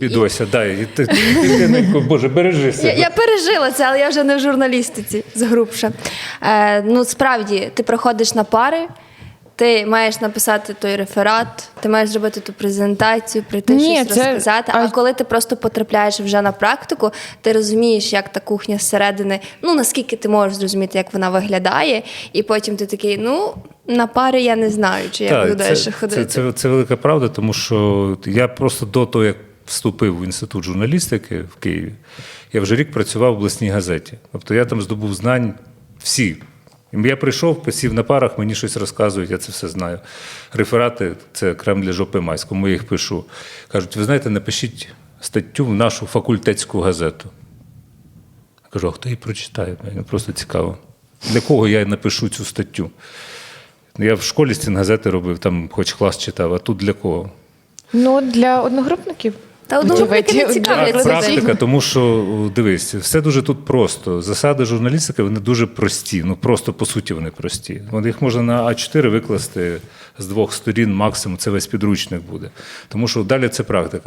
Підося, дай. І ти, ти, ти, Боже, бережи Я, себе. я пережила це, але я вже не в журналістиці згрубша. Е, ну, справді, ти приходиш на пари, ти маєш написати той реферат, ти маєш зробити ту презентацію, прийти Ні, щось це- розказати. А... а- коли ти просто потрапляєш вже на практику, ти розумієш, як та кухня зсередини, ну наскільки ти можеш зрозуміти, як вона виглядає, і потім ти такий, ну, на пари я не знаю, чи я буду далі це, ходити. це, це, це велика правда, тому що я просто до того, як вступив в інститут журналістики в Києві, я вже рік працював в обласній газеті. Тобто я там здобув знань всі. Я прийшов, посів на парах, мені щось розказують, я це все знаю. Реферати це крем для жопи майського, я їх пишу. Кажуть, ви знаєте, напишіть статтю в нашу факультетську газету. Я кажу, а хто її прочитає? Мені просто цікаво. Для кого я напишу цю статтю? Я в школі стінгазети робив, там хоч клас читав, а тут для кого? Ну, для одногрупників. Та одногрупники не цікавляться. Практика, тому що дивись, все дуже тут просто. Засади журналістики вони дуже прості. Ну просто по суті вони прості. Вони їх можна на А4 викласти з двох сторін, максимум це весь підручник буде. Тому що далі це практика.